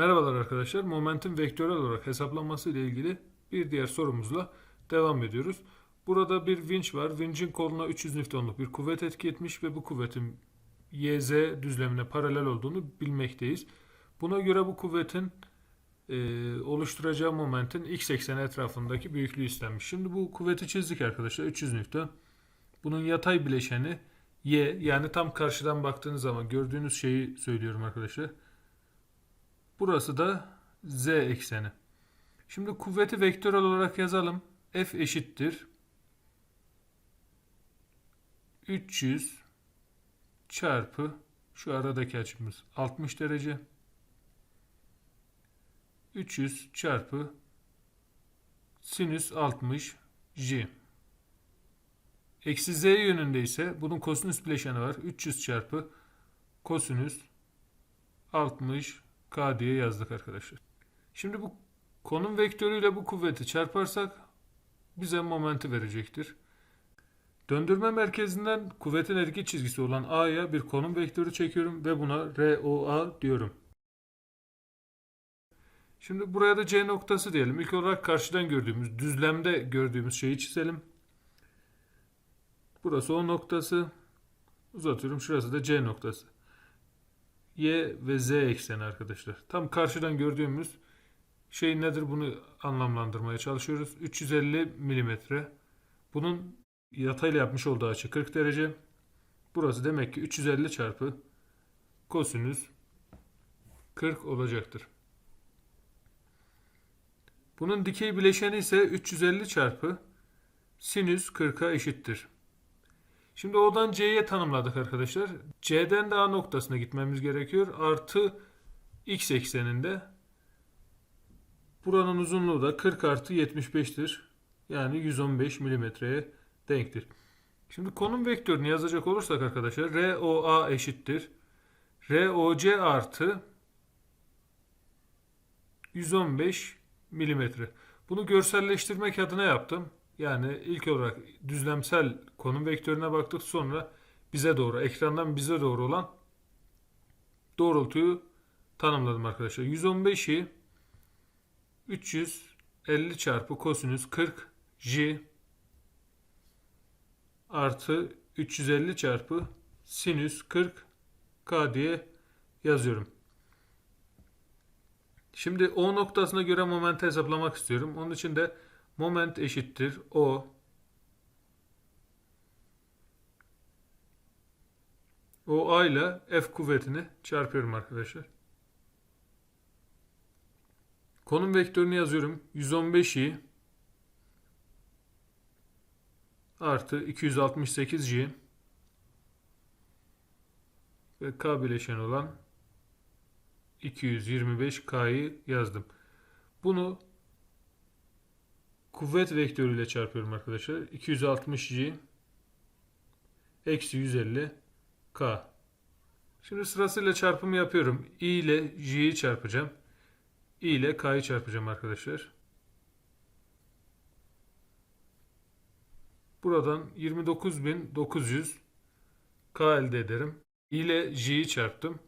Merhabalar arkadaşlar. Momentin vektörel olarak hesaplanması ile ilgili bir diğer sorumuzla devam ediyoruz. Burada bir vinç var. Vincin koluna 300 Newton'luk bir kuvvet etki etmiş ve bu kuvvetin YZ düzlemine paralel olduğunu bilmekteyiz. Buna göre bu kuvvetin e, oluşturacağı momentin x ekseni etrafındaki büyüklüğü istenmiş. Şimdi bu kuvveti çizdik arkadaşlar. 300 Newton. Bunun yatay bileşeni y yani tam karşıdan baktığınız zaman gördüğünüz şeyi söylüyorum arkadaşlar. Burası da z ekseni. Şimdi kuvveti vektörel olarak yazalım. F eşittir 300 çarpı şu aradaki açımız 60 derece 300 çarpı sinüs 60 j. Eksi z yönünde ise bunun kosinüs bileşeni var. 300 çarpı kosinüs 60 k diye yazdık arkadaşlar. Şimdi bu konum vektörüyle bu kuvveti çarparsak bize momenti verecektir. Döndürme merkezinden kuvvetin erki çizgisi olan A'ya bir konum vektörü çekiyorum ve buna ROA diyorum. Şimdi buraya da C noktası diyelim. İlk olarak karşıdan gördüğümüz, düzlemde gördüğümüz şeyi çizelim. Burası O noktası. Uzatıyorum. Şurası da C noktası. Y ve Z ekseni arkadaşlar. Tam karşıdan gördüğümüz şey nedir bunu anlamlandırmaya çalışıyoruz. 350 milimetre. Bunun yatayla yapmış olduğu açı 40 derece. Burası demek ki 350 çarpı kosinüs 40 olacaktır. Bunun dikey bileşeni ise 350 çarpı sinüs 40'a eşittir. Şimdi O'dan C'ye tanımladık arkadaşlar. C'den de A noktasına gitmemiz gerekiyor. Artı x ekseninde. Buranın uzunluğu da 40 artı 75'tir. Yani 115 milimetreye denktir. Şimdi konum vektörünü yazacak olursak arkadaşlar ROA eşittir. ROC artı 115 milimetre. Bunu görselleştirmek adına yaptım. Yani ilk olarak düzlemsel konum vektörüne baktık. Sonra bize doğru, ekrandan bize doğru olan doğrultuyu tanımladım arkadaşlar. 115'i 350 çarpı kosinüs 40 j artı 350 çarpı sinüs 40 k diye yazıyorum. Şimdi O noktasına göre momenti hesaplamak istiyorum. Onun için de moment eşittir O O A ile F kuvvetini çarpıyorum arkadaşlar. Konum vektörünü yazıyorum. 115i artı 268j ve K bileşen olan 225K'yı yazdım. Bunu kuvvet vektörüyle çarpıyorum arkadaşlar. 260J eksi 150K. Şimdi sırasıyla çarpımı yapıyorum. I ile J'yi çarpacağım. I ile K'yı çarpacağım arkadaşlar. Buradan 29.900 K elde ederim. I ile J'yi çarptım.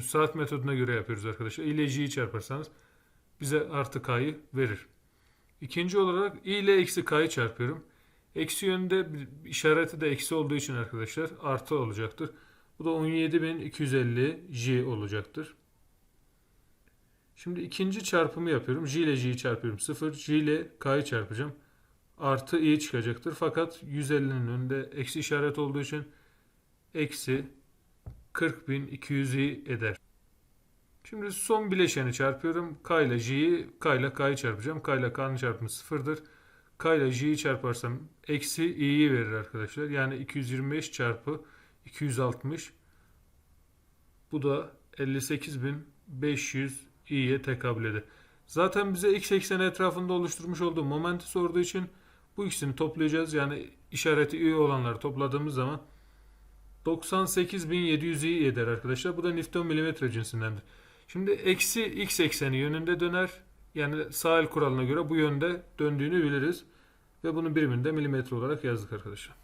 Saat metoduna göre yapıyoruz arkadaşlar. I ile J'yi çarparsanız bize artı K'yı verir. İkinci olarak I ile eksi K'yı çarpıyorum. Eksi yönde işareti de eksi olduğu için arkadaşlar artı olacaktır. Bu da 17.250 J olacaktır. Şimdi ikinci çarpımı yapıyorum. J ile J'yi çarpıyorum. 0. J ile K'yı çarpacağım. Artı i çıkacaktır. Fakat 150'nin önünde eksi işaret olduğu için eksi 40.200'i eder. Şimdi son bileşeni çarpıyorum. K ile J'yi, K ile K'yı çarpacağım. K ile K'nın çarpımı sıfırdır. K ile J'yi çarparsam eksi i'yi verir arkadaşlar. Yani 225 çarpı 260 bu da 58.500 i'ye tekabül eder. Zaten bize x ekseni etrafında oluşturmuş olduğu momenti sorduğu için bu ikisini toplayacağız. Yani işareti i olanları topladığımız zaman 98.700 i eder arkadaşlar. Bu da Newton milimetre cinsindendir. Şimdi eksi x ekseni yönünde döner. Yani sağ el kuralına göre bu yönde döndüğünü biliriz. Ve bunun birimini de milimetre olarak yazdık arkadaşlar.